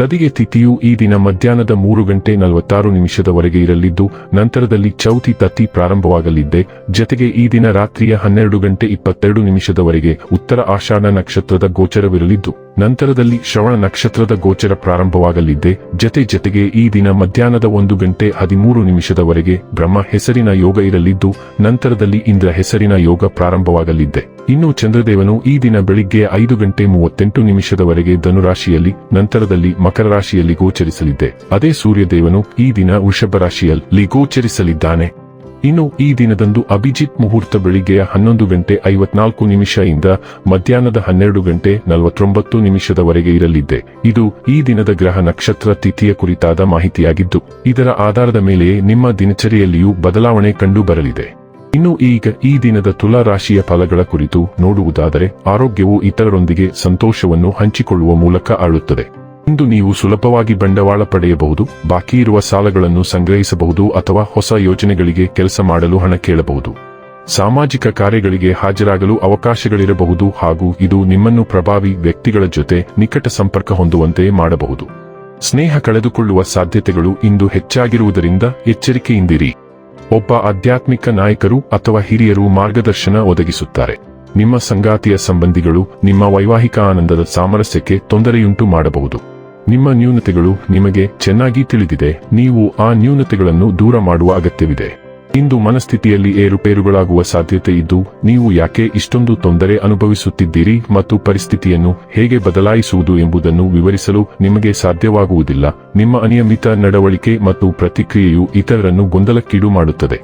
ತದಿಗೆ ತಿಥಿಯು ಈ ದಿನ ಮಧ್ಯಾಹ್ನದ ಮೂರು ಗಂಟೆ ನಲವತ್ತಾರು ನಿಮಿಷದವರೆಗೆ ಇರಲಿದ್ದು, ನಂತರದಲ್ಲಿ ಚೌತಿ ತತ್ತಿ ಪ್ರಾರಂಭವಾಗಲಿದ್ದೆ. ಜತೆಗೆ ಈ ದಿನ ರಾತ್ರಿಯ ಹನ್ನೆರಡು ಗಂಟೆ ಇಪ್ಪತ್ತೆರಡು ನಿಮಿಷದವರೆಗೆ ಉತ್ತರ ಆಷಾಢ ನಕ್ಷತ್ರದ ಗೋಚರವಿರಲಿದ್ದು. ನಂತರದಲ್ಲಿ ಶ್ರವಣ ನಕ್ಷತ್ರದ ಗೋಚರ ಪ್ರಾರಂಭವಾಗಲಿದ್ದೆ ಜತೆ ಜತೆಗೆ ಈ ದಿನ ಮಧ್ಯಾಹ್ನದ ಒಂದು ಗಂಟೆ ಹದಿಮೂರು ನಿಮಿಷದವರೆಗೆ ಬ್ರಹ್ಮ ಹೆಸರಿನ ಯೋಗ ಇರಲಿದ್ದು, ನಂತರದಲ್ಲಿ ಇಂದ್ರ ಹೆಸರಿನ ಯೋಗ ಪ್ರಾರಂಭವಾಗಲಿದ್ದೆ ಇನ್ನು ಚಂದ್ರದೇವನು ಈ ದಿನ ಬೆಳಿಗ್ಗೆ ಐದು ಗಂಟೆ ಮೂವತ್ತೆಂಟು ನಿಮಿಷದವರೆಗೆ ಧನುರಾಶಿಯಲ್ಲಿ, ನಂತರದಲ್ಲಿ ಮಕರ ರಾಶಿಯಲ್ಲಿ ಗೋಚರಿಸಲಿದ್ದೆ ಅದೇ ಸೂರ್ಯದೇವನು ಈ ದಿನ ವೃಷಭ ರಾಶಿಯಲ್ಲಿ ಗೋಚರಿಸಲಿದ್ದಾನೆ. ಇನ್ನು ಈ ದಿನದಂದು ಅಭಿಜಿತ್ ಮುಹೂರ್ತ ಬೆಳಿಗ್ಗೆಯ ಹನ್ನೊಂದು ಗಂಟೆ ಐವತ್ನಾಲ್ಕು ಇಂದ ಮಧ್ಯಾಹ್ನದ ಹನ್ನೆರಡು ಗಂಟೆ ನಲವತ್ತೊಂಬತ್ತು ನಿಮಿಷದವರೆಗೆ ಇರಲಿದೆ. ಇದು ಈ ದಿನದ ಗ್ರಹ ನಕ್ಷತ್ರ ತಿಥಿಯ ಕುರಿತಾದ ಮಾಹಿತಿಯಾಗಿದ್ದು, ಇದರ ಆಧಾರದ ಮೇಲೆಯೇ ನಿಮ್ಮ ದಿನಚರಿಯಲ್ಲಿಯೂ ಬದಲಾವಣೆ ಕಂಡು ಬರಲಿದೆ ಇನ್ನು ಈಗ ಈ ದಿನದ ತುಲಾ ರಾಶಿಯ ಫಲಗಳ ಕುರಿತು ನೋಡುವುದಾದರೆ, ಆರೋಗ್ಯವು ಇತರರೊಂದಿಗೆ ಸಂತೋಷವನ್ನು ಹಂಚಿಕೊಳ್ಳುವ ಮೂಲಕ ಆಳುತ್ತದೆ. ಇಂದು ನೀವು ಸುಲಭವಾಗಿ ಬಂಡವಾಳ ಪಡೆಯಬಹುದು, ಬಾಕಿ ಇರುವ ಸಾಲಗಳನ್ನು ಸಂಗ್ರಹಿಸಬಹುದು ಅಥವಾ ಹೊಸ ಯೋಜನೆಗಳಿಗೆ ಕೆಲಸ ಮಾಡಲು ಹಣ ಕೇಳಬಹುದು. ಸಾಮಾಜಿಕ ಕಾರ್ಯಗಳಿಗೆ ಹಾಜರಾಗಲು ಅವಕಾಶಗಳಿರಬಹುದು ಹಾಗೂ ಇದು ನಿಮ್ಮನ್ನು ಪ್ರಭಾವಿ ವ್ಯಕ್ತಿಗಳ ಜೊತೆ ನಿಕಟ ಸಂಪರ್ಕ ಹೊಂದುವಂತೆ ಮಾಡಬಹುದು. ಸ್ನೇಹ ಕಳೆದುಕೊಳ್ಳುವ ಸಾಧ್ಯತೆಗಳು ಇಂದು ಹೆಚ್ಚಾಗಿರುವುದರಿಂದ ಎಚ್ಚರಿಕೆಯಿಂದಿರಿ. ಒಬ್ಬ ಆಧ್ಯಾತ್ಮಿಕ ನಾಯಕರು ಅಥವಾ ಹಿರಿಯರು ಮಾರ್ಗದರ್ಶನ ಒದಗಿಸುತ್ತಾರೆ. ನಿಮ್ಮ ಸಂಗಾತಿಯ ಸಂಬಂಧಿಗಳು ನಿಮ್ಮ ವೈವಾಹಿಕ ಆನಂದದ ಸಾಮರಸ್ಯಕ್ಕೆ ತೊಂದರೆಯುಂಟು ಮಾಡಬಹುದು. ನಿಮ್ಮ ನ್ಯೂನತೆಗಳು ನಿಮಗೆ ಚೆನ್ನಾಗಿ ತಿಳಿದಿದೆ. ನೀವು ಆ ನ್ಯೂನತೆಗಳನ್ನು ದೂರ ಮಾಡುವ ಅಗತ್ಯವಿದೆ. ಇಂದು ಮನಸ್ಥಿತಿಯಲ್ಲಿ ಏರುಪೇರುಗಳಾಗುವ ಸಾಧ್ಯತೆ ಇದ್ದು, ನೀವು ಯಾಕೆ ಇಷ್ಟೊಂದು ತೊಂದರೆ ಅನುಭವಿಸುತ್ತಿದ್ದೀರಿ ಮತ್ತು ಪರಿಸ್ಥಿತಿಯನ್ನು ಹೇಗೆ ಬದಲಾಯಿಸುವುದು ಎಂಬುದನ್ನು ವಿವರಿಸಲು ನಿಮಗೆ ಸಾಧ್ಯವಾಗುವುದಿಲ್ಲ. ನಿಮ್ಮ ಅನಿಯಮಿತ ನಡವಳಿಕೆ ಮತ್ತು ಪ್ರತಿಕ್ರಿಯೆಯು ಇತರರನ್ನು ಗೊಂದಲಕ್ಕೀಡು ಮಾಡುತ್ತದೆ.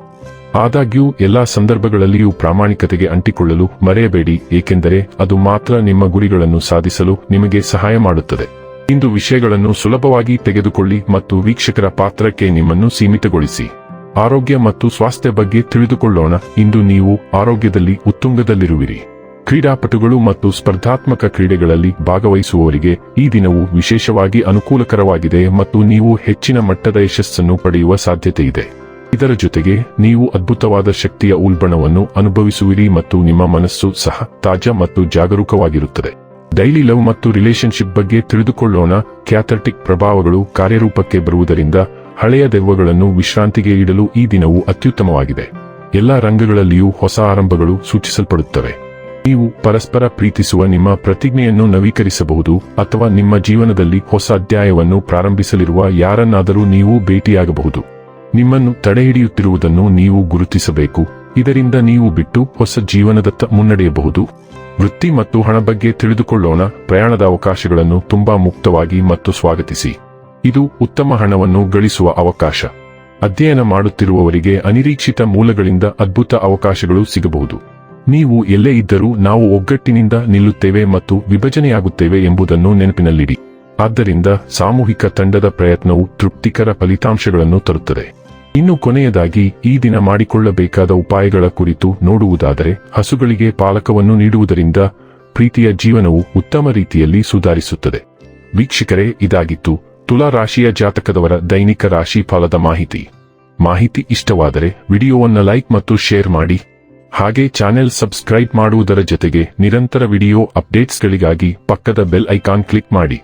ಆದಾಗ್ಯೂ ಎಲ್ಲಾ ಸಂದರ್ಭಗಳಲ್ಲಿಯೂ ಪ್ರಾಮಾಣಿಕತೆಗೆ ಅಂಟಿಕೊಳ್ಳಲು ಮರೆಯಬೇಡಿ, ಏಕೆಂದರೆ ಅದು ಮಾತ್ರ ನಿಮ್ಮ ಗುರಿಗಳನ್ನು ಸಾಧಿಸಲು ನಿಮಗೆ ಸಹಾಯ ಮಾಡುತ್ತದೆ. ಇಂದು ವಿಷಯಗಳನ್ನು ಸುಲಭವಾಗಿ ತೆಗೆದುಕೊಳ್ಳಿ ಮತ್ತು ವೀಕ್ಷಕರ ಪಾತ್ರಕ್ಕೆ ನಿಮ್ಮನ್ನು ಸೀಮಿತಗೊಳಿಸಿ. ಆರೋಗ್ಯ ಮತ್ತು ಸ್ವಾಸ್ಥ್ಯ ಬಗ್ಗೆ ತಿಳಿದುಕೊಳ್ಳೋಣ. ಇಂದು ನೀವು ಆರೋಗ್ಯದಲ್ಲಿ ಉತ್ತುಂಗದಲ್ಲಿರುವಿರಿ. ಕ್ರೀಡಾಪಟುಗಳು ಮತ್ತು ಸ್ಪರ್ಧಾತ್ಮಕ ಕ್ರೀಡೆಗಳಲ್ಲಿ ಭಾಗವಹಿಸುವವರಿಗೆ ಈ ದಿನವು ವಿಶೇಷವಾಗಿ ಅನುಕೂಲಕರವಾಗಿದೆ ಮತ್ತು ನೀವು ಹೆಚ್ಚಿನ ಮಟ್ಟದ ಯಶಸ್ಸನ್ನು ಪಡೆಯುವ ಸಾಧ್ಯತೆಯಿದೆ. ಇದರ ಜೊತೆಗೆ ನೀವು ಅದ್ಭುತವಾದ ಶಕ್ತಿಯ ಉಲ್ಬಣವನ್ನು ಅನುಭವಿಸುವಿರಿ ಮತ್ತು ನಿಮ್ಮ ಮನಸ್ಸು ಸಹ ತಾಜಾ ಮತ್ತು ಜಾಗರೂಕವಾಗಿರುತ್ತದೆ. ಡೈಲಿ ಲವ್ ಮತ್ತು ರಿಲೇಶನ್ಶಿಪ್ ಬಗ್ಗೆ ತಿಳಿದುಕೊಳ್ಳೋಣ. ಕ್ಯಾಥರ್ಟಿಕ್ ಪ್ರಭಾವಗಳು ಕಾರ್ಯರೂಪಕ್ಕೆ ಬರುವುದರಿಂದ ಹಳೆಯ ದೆವ್ವಗಳನ್ನು ವಿಶ್ರಾಂತಿಗೆ ಇಡಲು ಈ ದಿನವು ಅತ್ಯುತ್ತಮವಾಗಿದೆ. ಎಲ್ಲಾ ರಂಗಗಳಲ್ಲಿಯೂ ಹೊಸ ಆರಂಭಗಳು ಸೂಚಿಸಲ್ಪಡುತ್ತವೆ. ನೀವು ಪರಸ್ಪರ ಪ್ರೀತಿಸುವ ನಿಮ್ಮ ಪ್ರತಿಜ್ಞೆಯನ್ನು ನವೀಕರಿಸಬಹುದು ಅಥವಾ ನಿಮ್ಮ ಜೀವನದಲ್ಲಿ ಹೊಸ ಅಧ್ಯಾಯವನ್ನು ಪ್ರಾರಂಭಿಸಲಿರುವ ಯಾರನ್ನಾದರೂ ನೀವು ಭೇಟಿಯಾಗಬಹುದು. ನಿಮ್ಮನ್ನು ತಡೆಹಿಡಿಯುತ್ತಿರುವುದನ್ನು ನೀವು ಗುರುತಿಸಬೇಕು. ಇದರಿಂದ ನೀವು ಬಿಟ್ಟು ಹೊಸ ಜೀವನದತ್ತ ಮುನ್ನಡೆಯಬಹುದು. ವೃತ್ತಿ ಮತ್ತು ಹಣ ಬಗ್ಗೆ ತಿಳಿದುಕೊಳ್ಳೋಣ. ಪ್ರಯಾಣದ ಅವಕಾಶಗಳನ್ನು ತುಂಬಾ ಮುಕ್ತವಾಗಿ ಮತ್ತು ಸ್ವಾಗತಿಸಿ. ಇದು ಉತ್ತಮ ಹಣವನ್ನು ಗಳಿಸುವ ಅವಕಾಶ. ಅಧ್ಯಯನ ಮಾಡುತ್ತಿರುವವರಿಗೆ ಅನಿರೀಕ್ಷಿತ ಮೂಲಗಳಿಂದ ಅದ್ಭುತ ಅವಕಾಶಗಳು ಸಿಗಬಹುದು. ನೀವು ಎಲ್ಲೇ ಇದ್ದರೂ ನಾವು ಒಗ್ಗಟ್ಟಿನಿಂದ ನಿಲ್ಲುತ್ತೇವೆ ಮತ್ತು ವಿಭಜನೆಯಾಗುತ್ತೇವೆ ಎಂಬುದನ್ನು ನೆನಪಿನಲ್ಲಿಡಿ. ಆದ್ದರಿಂದ ಸಾಮೂಹಿಕ ತಂಡದ ಪ್ರಯತ್ನವು ತೃಪ್ತಿಕರ ಫಲಿತಾಂಶಗಳನ್ನು ತರುತ್ತದೆ. ಇನ್ನು ಕೊನೆಯದಾಗಿ ಈ ದಿನ ಮಾಡಿಕೊಳ್ಳಬೇಕಾದ ಉಪಾಯಗಳ ಕುರಿತು ನೋಡುವುದಾದರೆ ಹಸುಗಳಿಗೆ ಪಾಲಕವನ್ನು ನೀಡುವುದರಿಂದ ಪ್ರೀತಿಯ ಜೀವನವು ಉತ್ತಮ ರೀತಿಯಲ್ಲಿ ಸುಧಾರಿಸುತ್ತದೆ. ವೀಕ್ಷಕರೇ, ಇದಾಗಿತ್ತು ತುಲಾ ರಾಶಿಯ ಜಾತಕದವರ ದೈನಿಕ ರಾಶಿ ಫಲದ ಮಾಹಿತಿ. ಮಾಹಿತಿ ಇಷ್ಟವಾದರೆ ವಿಡಿಯೋವನ್ನು ಲೈಕ್ ಮತ್ತು ಶೇರ್ ಮಾಡಿ. ಹಾಗೆ ಚಾನೆಲ್ ಸಬ್ಸ್ಕ್ರೈಬ್ ಮಾಡುವುದರ ಜೊತೆಗೆ ನಿರಂತರ ವಿಡಿಯೋ ಅಪ್ಡೇಟ್ಸ್ಗಳಿಗಾಗಿ ಪಕ್ಕದ ಬೆಲ್ ಐಕಾನ್ ಕ್ಲಿಕ್ ಮಾಡಿ.